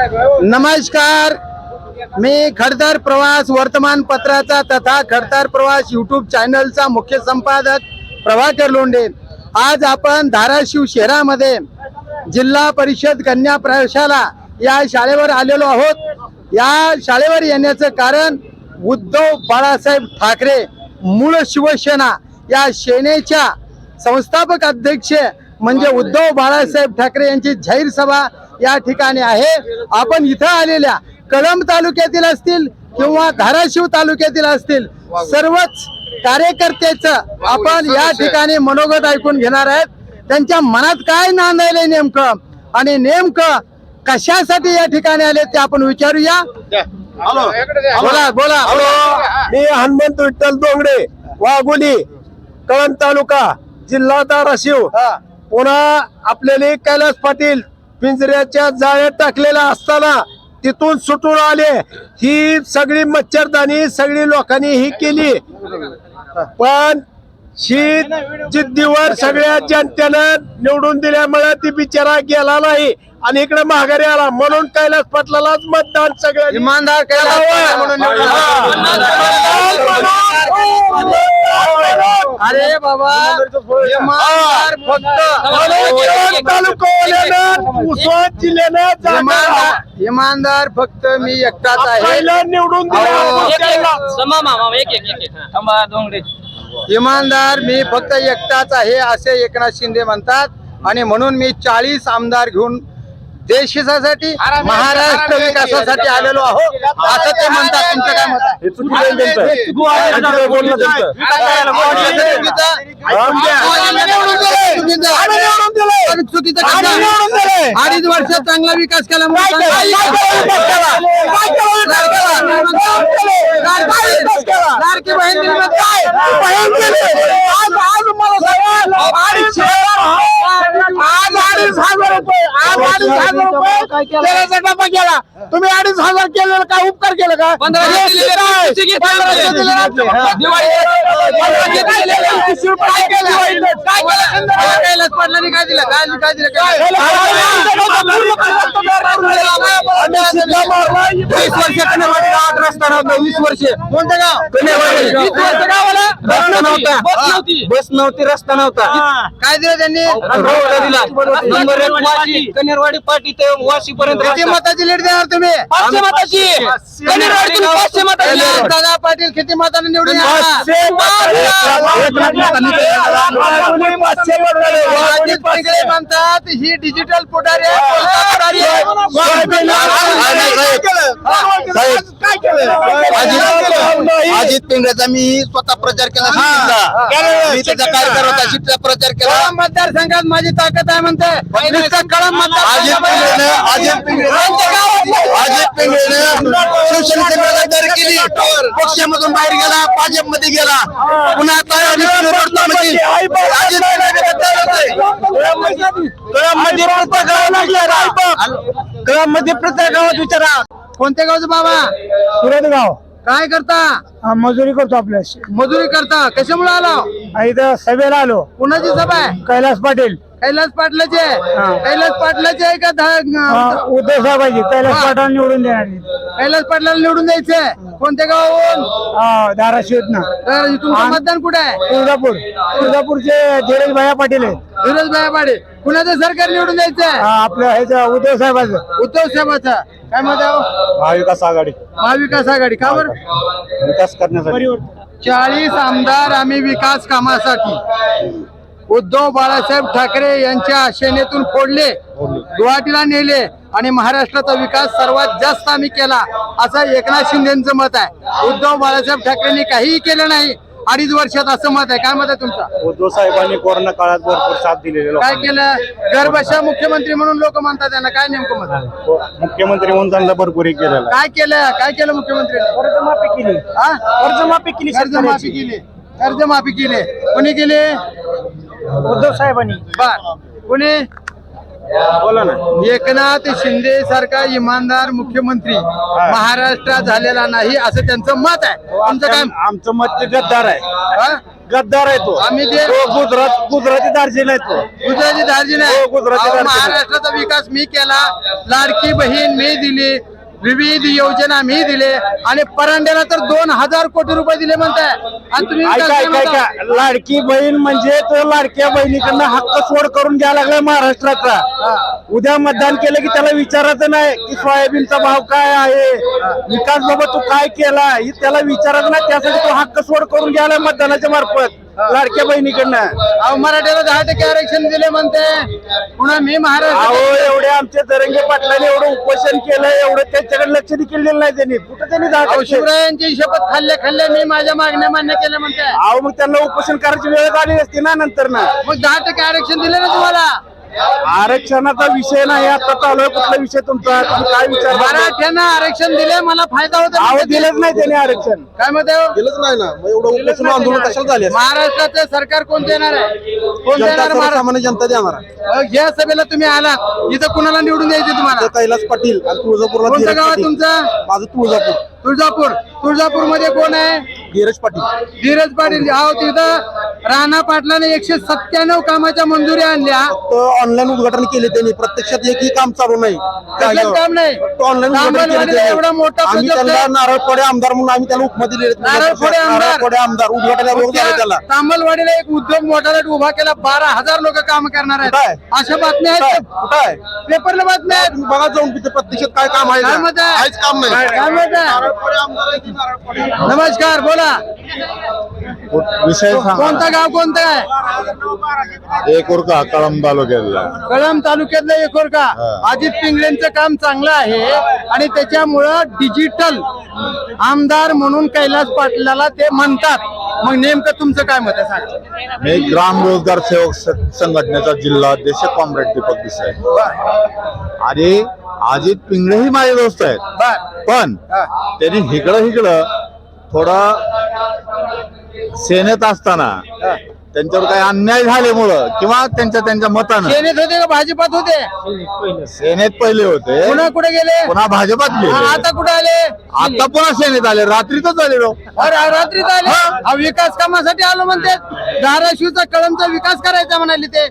नमस्कार. मी खडतर प्रवास वर्तमानपत्राचा तथा खडतर प्रवास युट्यूब चॅनलचा मुख्य संपादक प्रभाकर लोंढे. आज आपण धाराशिव शहरामध्ये जिल्हा परिषद कन्या प्रशाला या शाळेवर आलेलो आहोत. या शाळेवर येण्याचं कारण उद्धव बाळासाहेब ठाकरे मूळ शिवसेना या सेनेच्या संस्थापक अध्यक्ष म्हणजे उद्धव बाळासाहेब ठाकरे यांची जाहीर सभा या ठिकाणी आहे. आपण इथं आलेल्या कळंब तालुक्यातील असतील किंवा धाराशिव तालुक्यातील असतील सर्वच कार्यकर्त्याचं आपण या ठिकाणी मनोगत ऐकून घेणार आहेत. त्यांच्या मनात काय नांदायलंय नेमकं? आणि नेमकं कशासाठी या ठिकाणी आले ते आपण विचारूया. बोला बोला. मी हनुमंत विठ्ठल डोंगरे वाघोली कळंब तालुका जिल्हा धाराशिव. पुन्हा आपल्याला कैलास पाटील पिंजऱ्याच्या जाळ्यात टाकलेला असताना तिथून सुटून आले. ही सगळी मच्छरदानी सगळी लोकांनी ही केली. पण ही जिद्दीवर सगळ्या जनतेनं निवडून दिल्यामुळे ती बिचारा गेला नाही आणि इकडे माघारी आला. म्हणून कैलास पाटलालाच मतदान सगळ्या इमानदार कैलास पाटील म्हणून निवडून आला. इमानदार फक्त इमानदार मी एकटाच आहे. निवडून हा. इमानदार मी फक्त एकटाच आहे असे एकनाथ शिंदे म्हणतात. आणि म्हणून मी चाळीस आमदार घेऊन देशासाठी महाराष्ट्र विकासासाठी आलेलो आहो असं ते म्हणतात तुमचं काय मत आहे? चुकीचं? ऐकून घ्या. चुकीचं. पण चुकीचं कसं? अडीच वर्षात चांगला विकास केला म्हणून लाडकी बहीण दिली मग काय? बहीण दिली. आज आज मला सांगा, अडीचशे हजार आज अडीच हजार रुपये. तेलाचा डबा केला. तुम्ही अडीच हजार केलेलं काय उपकार केलं का? पंधराशे दिलेले पंधराशे. दिलेले होते. दिवाळी- काय कैलास पाटलांनी दिलं काय काय दिलं काय वीस वर्ष कन्यावाडी गावात रस्ता नव्हता वीस वर्ष कोणतं गाव कन्यावाडी वीस वर्ष गावाला रस्ता नव्हता बस नव्हती. रस्ता नव्हता काय दिलं त्यांनी रोड दिला नंबर एक वाशी कनेरवाडी पाटी ते वाशी पर्यंत किती मताची लीड देणार तुम्ही पाचशे मताची कनेरवाडी पाचशे मताची दादा पाटील किती मताने निवडून अजित म्हणतात ही डिजिटल पुढारी आहे, कोलता पुढारी आहे. अजित पिंगळेचा मी स्वतः प्रचार केला मी त्याचा कार्यकर होता प्रचार केला मतदारसंघात माझी ताकद आहे म्हणते अजित पिंगळे अजित पिंगळे अजित पिंगळेनं शिवसेनेची केली पक्षामधून बाहेर गेला भाजपमध्ये गेला पुन्हा गद्दार होते. कळममध्ये प्रत्येक गावात विचारा. कळममध्ये प्रत्येक गावात विचारा. कोणत्या गावचं बाबा? सुरतगाव. काय करता? मजुरी करतो आपल्या मजुरी करता. कशामुळे आला? इथं सभेला आलो. कुणाची सभा आहे? कैलास पाटील. कैलास पाटलाचे कैलास पाटलाचे आहे का धा- उद्धव साहेबांची. कैलास. पाटील निवडून देणार कैलास पाटलाला निवडून द्यायचंय. कोणत्या गावाहून? धाराशिव तुमचं. मतदान कुठे आहे? तुळजापूर. तुळजापूरचे धीरज भाया पाटील आहेत. धीरज भाई कुणाचं सरकार निवडून द्यायचंय? हा, आपलं ह्याचं उद्धव साहेबाचं. उद्धव साहेबाचा. काय मत आहे हो? महाविकास आघाडी. महाविकास आघाडी. का बरं? विकास करण्यासाठी. चाळीस आमदार आम्ही विकास कामासाठी. उद्धव बाळासाहेब ठाकरे यांच्या सेनेतून फोडले गुवाहाटीला नेले आणि महाराष्ट्राचा विकास सर्वात जास्त आम्ही केला असं एकनाथ शिंदेचं मत आहे. उद्धव बाळासाहेब ठाकरेंनी काहीही केलं नाही अडीच वर्षात असं मत आहे. काय मत आहे तुमचं? उद्धव साहेबांनी कोरोना काळात भरपूर साथ दिलेले काय केलं? बसल्या मुख्यमंत्री म्हणून लोक म्हणतात त्यांना. काय नेमकं मत आहे? मुख्यमंत्री म्हणून त्यांना भरपूर हे केलेलं काय केलं? काय केलं मुख्यमंत्री कर्जमाफी केली. हा? कर्जमाफी केली कर्जमाफी केली. कर्जमाफी केली. कोणी केली? उद्धव साहेबांनी. बर. कोणी? बोला ना. एकनाथ शिंदे सारखा इमानदार मुख्यमंत्री महाराष्ट्रात झालेला नाही असं त्यांचं मत आहे. तुमचं काय आमचं मत ते गद्दार आहे. हा? गद्दार आहे तो. आम्ही ते तो गुजरात गुजराती दार्जिन आहे तो. गुजराती दार्जिन आहे. हो, गुजराती अहो, दार्जिन आहे. महाराष्ट्राचा विकास मी केला. लाडकी बहीण मी दिली. विविध योजना मी दिले आणि परांड्याला तर दोन हजार कोटी रुपये दिले म्हणताय. आणि तुम्ही ऐका काय ऐका म्हणता? ऐका लाडकी बहीण म्हणजे तो लाडक्या बहिणीकडनं हक्क सोड करून घ्यायला लागलाय महाराष्ट्राचा. उद्या मतदान केलं की त्याला विचारायचं नाही की सोयाबीनचा भाव काय आहे? विकास बाबा तू काय केला? हे त्याला विचारायचं नाही त्यासाठी तो हक्क सोड करून घ्यायला मतदानाच्या मार्फत. लाडक्या बहिणीकडनं. अहो मराठ्याला दहा टक्के आरक्षण दिले म्हणते. पुन्हा मी अहो महाराष्ट्र एवढे आमच्या दरंगे पाटलाने एवढं उपोषण केलं एवढं त्याच्याकडे लक्ष देखील दिलं नाही त्यांनी. कुठं त्यांनी दहा अहो टक्के? शिवरायांची शपथ खाल्ले खाल्ले मी माझ्या मागण्या मान्य केल्या म्हणते. अहो मग त्यांना उपोषण करायची वेळ आली असती ना नंतर ना मग दहा टक्के आरक्षण दिले ना तुम्हाला? आरक्षणाचा विषय नाही आता चालू आहे. कुठला विषय तुमचा? तुम्ही काय विचार मराठ्यांना आरक्षण दिले मला फायदा होता. अहो दिलंच नाही त्याने आरक्षण. काय आहे हो? दिलंच नाही ना. मग एवढं उपोषण आंदोलन कशाला झाले? महाराष्ट्राचं सरकार कोणतं येणार आहे? येणार महाराष्ट्र? सर्वसामान्य जनता देणार अहो, या सभेला तुम्ही आलात इथं कुणाला निवडून द्यायचे तुम्हाला? कैलास पाटील आणि तुळजापूरला कोणतं धीरज गाव आहे पाटील. तुमचं? माझं तुळजापूर. तुळजापूर. तुळजापूरमध्ये कोण आहे धीरज पाटील धीरज पाटील अहो तिथं राणा पाटलाने एकशे सत्त्याण्णव कामाच्या मंजुरी आणल्या फक्त ऑनलाईन उद्घाटन केले त्यांनी प्रत्यक्षात एकही काम चालू नाही कसलं काम नाही ऑनलाईन उद्घाटन केले. एवढा मोठा आम्ही project त्यांना आहे. नारळपडे आमदार म्हणून आम्ही त्याला उपमा दिली आमदार. नारळपडे आमदार उद्घाटनाला रोग झाला त्याला तांबलवाडीला एक उद्योग मोठा उभा केला बारा हजार लोक काम करणार कुठं आहे? आहेत अशा बातम्या? आहेत कुठं आहे पेपरला बातम्या आहेत तुम्ही बघा जाऊन तिथे प्रत्यक्षात काय काम आहे काय का? मत आहे? काहीच काम नाही काय मत आहे? नारळपडे आमदार आहे की नारळपडे? नमस्कार बोला. विषय कोणतं गाव कोणतं आहे? एक उरका कळंब तालुक्यातला. कळंब तालुक्यातलं एकोर का अजित पिंगळेंचं काम चांगलं आहे आणि त्याच्यामुळं डिजिटल आमदार म्हणून कैलास पाटलाला ते म्हणतात. मग नेमकं तुमचं काय मत आहे? सांगा. मी ग्राम रोजगार सेवक स- संघटनेचा जिल्हा अध्यक्ष कॉम्रेड दीपक देसाई. आणि अजित पिंगळे ही माझे दोस्त आहेत. बर. पण हा. त्यांनी हिकडं हिकडं थोडं सेनेत असताना त्यांच्यावर काही अन्याय झाल्यामुळं किंवा त्यांच्या त्यांच्या मतानं. सेनेत होते का भाजपात होते? सेनेत पहिले होते. पुन्हा कुठे गेले? पुन्हा भाजपात हा, गेले आता कुठे आले? आता पुन्हा सेनेत आले. रात्रीतच आले राव. अरे रात्रीच आले? हा, विकास कामासाठी आलो म्हणते. धाराशिवचा कळमचा विकास करायचा म्हणाले ते.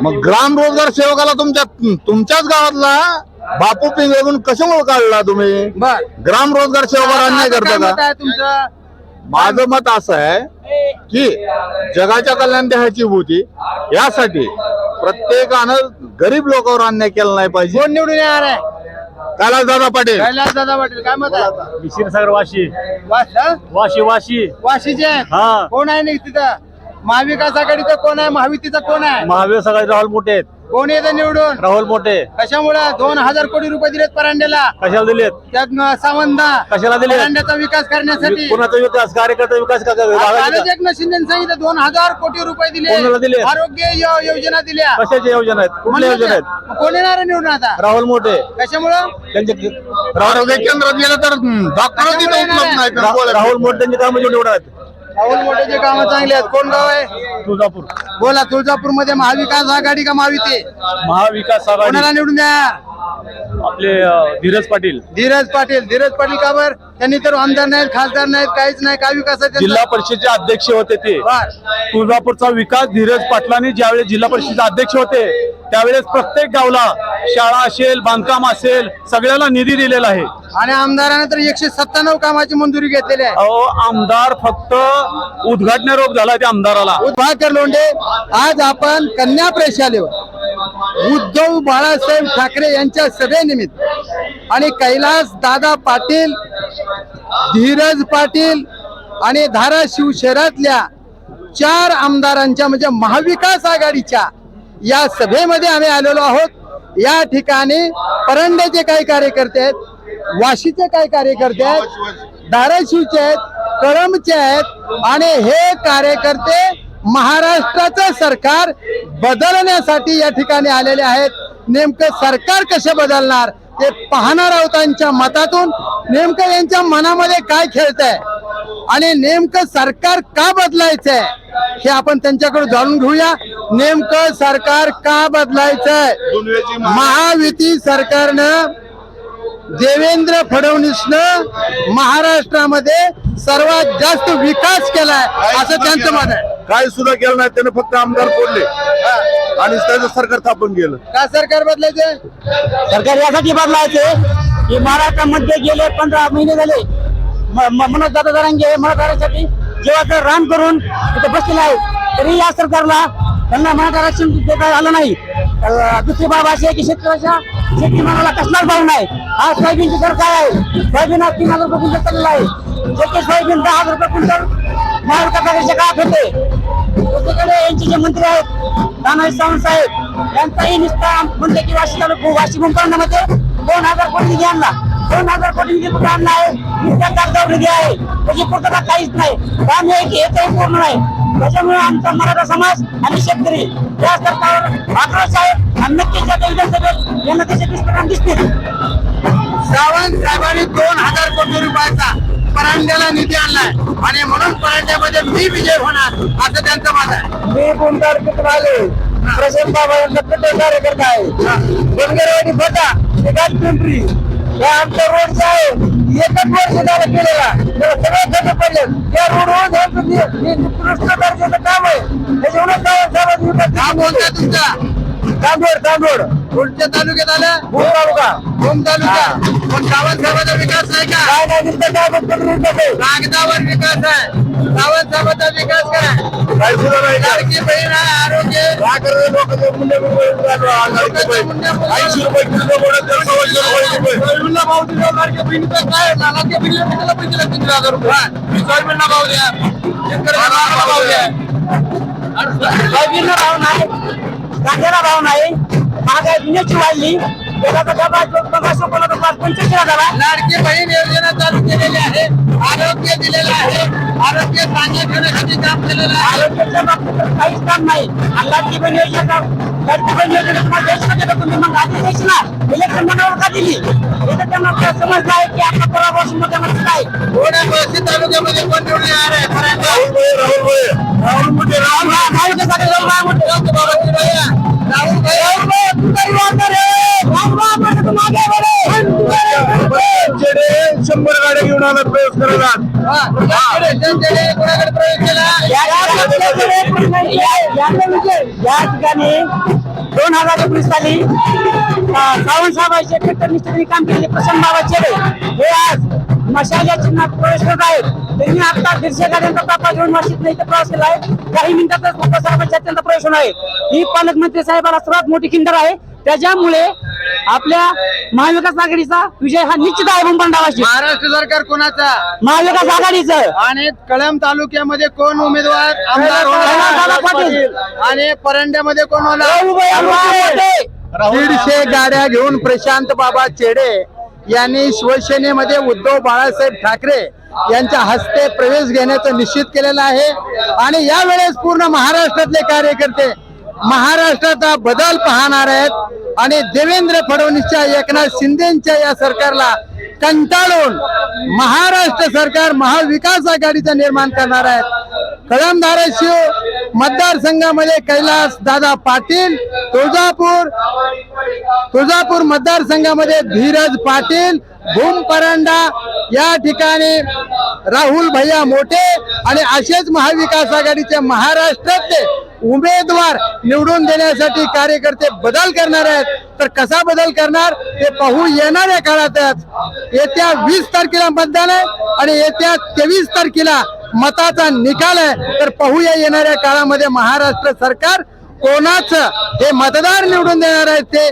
मग ग्राम रोजगार सेवकाला तुमच्या तुमच्याच गावातला बापू पिंगळून कशामुळे काढला तुम्ही? बर. ग्राम रोजगार सेवकावर अन्याय करता का? तुमचं? माझं मत असं आहे की जगाच्या कल्याण देहाची होती यासाठी प्रत्येकानं गरीब लोकांवर अन्याय केला नाही पाहिजे. कोण निवडून येणार आहे? कैलास दादा पाटील. कैलास दादा पाटील काय मत आहे? क्षीरसागर वाशी. वास- हा? वाशी वाशी. वाशीचे? आहेत हा. कोण आहे नाही तिथं? महाविकास आघाडीचं कोण आहे? महायुतीचं कोण आहे? महावीर सगळे राहुल मोठे आहेत. कोण येतं निवडून? राहुल मोठे. कशामुळे? दोन हजार कोटी रुपये दिलेत परांड्याला. कशाला दिलेत? त्यात सावंदा कशाला दिले? परांड्याचा विकास करण्यासाठी. कुणाचा विकास? कार्यकर्ता विकास का एकनाथ शिंदे सांगितलं दोन हजार कोटी रुपये कोणाला दिले? दिले आरोग्य यो- योजना दिल्या. कशाच्या योजना आहेत? कुठल्या योजना आहेत? मग कोण येणार आहे निवडून आता? राहुल मोठे. कशामुळं? त्यांचे आरोग्य केंद्रात गेलं तर डॉक्टर तिथे उपलब्ध नाही रा- राहुल मोठे त्यांची कामं आहेत. राहुल मोठेचे काम चांगले आहेत. कोण गाव आहे? तुळजापूर. बोला तुळजापूरमध्ये महाविकास आघाडी का महायुती? महाविकास आघाडी. कोणाला निवडून द्या? आपले अं, धीरज पाटील. धीरज पाटील. धीरज पाटील का बर? त्यांनी तर आमदार नाहीत खासदार नाहीत काहीच नाही काय विकास आहे त्यांचा? जिल्हा परिषदेचे अध्यक्ष होते ते. बर. तुळजापूरचा विकास धीरज पाटलांनी ज्यावेळेस जिल्हा परिषदेचे अध्यक्ष होते त्यावेळेस प्रत्येक गावला शाळा असेल बांधकाम असेल सगळ्याला निधी दिलेला आहे. आणि आमदाराने तर एकशे सत्त्याण्णव कामाची मंजुरी घेतलेली आहे. अहो आमदार फक्त उद्घाटन रोग झाला त्या आमदाराला. भाकर लोंढे आज आपण कन्या प्रशालेवर उद्धव बाळासाहेब ठाकरे यांच्या सभेनिमित्त आणि कैलास दादा पाटील धीरज पाटील आणि धाराशिव शहरातल्या चार आमदारांच्या म्हणजे महाविकास आघाडीच्या या सभेमध्ये आम्ही आलेलो आहोत. या ठिकाणी परंड्याचे काही कार्यकर्ते आहेत वाशीचे काही कार्यकर्ते आहेत धाराशिवचे आहेत कळंबचे आहेत आणि हे कार्यकर्ते महाराष्ट्राचं सरकार बदलण्यासाठी या ठिकाणी आलेले आहेत. नेमकं सरकार कसे बदलणार ते पाहणार आहोत मतातून. नेमकं यांच्या मनामध्ये काय खेळत आहे आणि नेमकं सरकार का बदलायचंय? हे आपण त्यांच्याकडे जाणून घेऊया. नेमकं सरकार का बदलायचंय? महायुती सरकारनं देवेंद्र फडणवीसनं महाराष्ट्रामध्ये सर्वात जास्त विकास केलाय असं त्यांचं मत आहे. काय सुद्धा केलं नाही. त्याने फक्त आमदार फोडले. आणि त्याचं सरकार स्थापन केलं का सरकार बदलायचंय? सरकार यासाठी बदलायचे की महाराष्ट्रामध्ये गेले पंधरा महिने झाले. म- म- मनोज दादा जरांगे मराठवाड्यासाठी जेव्हा रान करून तिथे बसलेले आहे तरी या सरकारला त्यांना मराठा आरक्षण देता आलं नाही. दुसरी बाब अशी आहे की शेतकऱ्याच्या शेतीमालाला कसलाच भाव नाही. हा सोयाबीनची काय आहे. सोयाबीन आज तीन हजार रुपये क्विंटल चाललेला आहे. जे सोयाबीन दहा हजार रुपये क्विंटल महाराष्ट्राच्या आघाडीच्या काळात होते. दुसरीकडे यांचे जे मंत्री आहेत तानाजी सावंत साहेब यांचाही निष्ठा म्हणते की वाशी तालुका वाशी मुंबईमध्ये दोन हजार कोटी निधी आणला. दोन हजार कोटी निधी कुठे आणला आहे? नुसत्या कागदावर निधी आहे. त्याची पूर्तता काहीच नाही. काम हे की एकही पूर्ण नाही. त्याच्यामुळे आमचा मराठा समाज आणि शेतकरी या सरकारवर आक्रोश आहे आणि नक्कीच या विधानसभेत यांना त्याचे दुष्परिणाम दिसतील. सावंत साहेबांनी दोन हजार कोटी रुपयाचा परांड्याला निधी आणलाय. आणि म्हणून परांड्यामध्ये मी विजय होणार असं त्यांचं मत आहे. मी दोन तारखेतून आले प्रशांत बाबा कार्यकर्ता आहे? बनगरवाडी फटा एकाच पिंपरी या आमच्या रोडचा आहे एकच वर्ष झालं केलेला. त्याला सगळे खर्च पडले. त्या रोडवर आमचं दर्जाचं काम आहे. त्याच्यामुळे साहेबांनी साहेब नाव कोणतं आहे तांदूळ तांदूळ कुठच्या तालुक्यात आलं भूम तालुका भूम तालुका पण सावंत साहेबांचा विकास नाही का काय नाही काय बघतो विकास आहे कागदावर विकास आहे सावंत साहेबांचा विकास काय काय सुद्धा नाही लाडकी बहीण आहे आरोग्य लोकांचं मुंडे. ऐंशी रुपये किलो भाव दिला लाडक्या बहिणीचा काय लाडक्या बहिणीला कितीला पैसे दिले तीन हजार रुपये मी सोयाबीनला भाव द्या शेतकऱ्यांना भाव द्या सोयाबीनला भाव नाही कांद्याला भाव नाही. महागाई दुनियाची वाढली. तेलाचा डबा जो पंधराशे रुपयाला तो पाच पंचवीसला झाला. लाडकी बहीण योजना चालू केलेली आहे. आरोग्य दिलेलं आहे. आरोग्य चांगलं ठेवण्यासाठी काम केलेलं आहे. आरोग्याच्या बाबतीत तर काहीच काम नाही. आणि लाडकी बहीण योजना लाडकी बहीण योजना तुम्हाला द्यायची का तुम्ही मग आधी द्यायची ना. इलेक्शन मंडळावर का दिली? याचं त्यांना आपल्याला समजलं आहे की आपला पराभव मोठ्यामध्ये काय पस्तीस तालुक्यामध्ये कोण निवडून येणार आहे? खरं राहुल राहुल राहुल या या ठिकाणी दोन हजार एकोणीस साली अं, सावंत साहेबांचे कट्टर निष्ठेने काम केले प्रसन्न बाबा चेडे हे आज मशाच्या चिन्हात प्रवेश करत आहेत. त्यांनी आता दीडशे गाड्यांचा तापा घेऊन वाशीत इथे प्रवास केला आहे. काही मिनिटातच बाबासाहेबांच्या त्यांचा प्रवेश होणार आहे. ही पालकमंत्री साहेबाला सर्वात मोठी किंडर आहे. त्याच्यामुळे आपल्या महाविकास आघाडीचा विजय हा निश्चित आहे मुंबई महाराष्ट्र सरकार कोणाचा? महाविकास आघाडीचं. आणि कळंब तालुक्यामध्ये कोण उमेदवार? आमदार पाटील. आणि परंड्यामध्ये कोण होणार. दीडशे गाड्या घेऊन प्रशांत बाबा चेडे यांनी शिवसेनेमध्ये उद्धव बाळासाहेब ठाकरे यांच्या हस्ते प्रवेश घेण्याचं निश्चित केलेलं आहे. आणि यावेळेस पूर्ण महाराष्ट्रातले कार्यकर्ते महाराष्ट्राचा बदल पाहणार आहेत. आणि देवेंद्र फडणवीसच्या एकनाथ शिंदेच्या या सरकारला कंटाळून महाराष्ट्र सरकार महाविकास आघाडीचं निर्माण करणार आहेत. कळम धाराशिव मतदारसंघामध्ये कैलास दादा पाटील तुळजापूर तुळजापूर मतदारसंघामध्ये धीरज पाटील भूम परांडा या ठिकाणी राहुल भैया मोठे आणि असेच महाविकास आघाडीचे महाराष्ट्रातले उमेदवार निवडून देण्यासाठी कार्यकर्ते बदल करणार आहेत. तर कसा बदल करणार ते पाहू येणाऱ्या काळातच. येत्या वीस तारखेला मतदान आहे आणि येत्या तेवीस तारखेला मताचा निकाल आहे. तर पाहूया येणाऱ्या काळामध्ये महाराष्ट्र सरकार कोणाचं हे मतदार निवडून देणार आहेत ते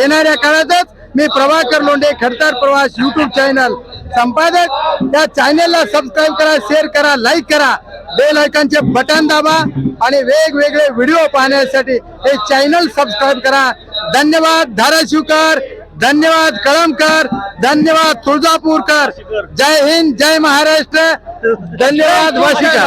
येणाऱ्या काळातच. मी प्रभाकर लोंढे खडतर प्रवास युट्यूब चॅनल संपादक. त्या चॅनेलला सबस्क्राईब करा शेअर करा लाईक करा. बेल आयकॉनचे बटन दाबा आणि वेगवेगळे व्हिडिओ पाहण्यासाठी हे चॅनल सबस्क्राईब करा. धन्यवाद धाराशिवकर धन्यवाद कळमकर धन्यवाद तुळजापूरकर. जय हिंद जय महाराष्ट्र. धन्यवाद वाशिका.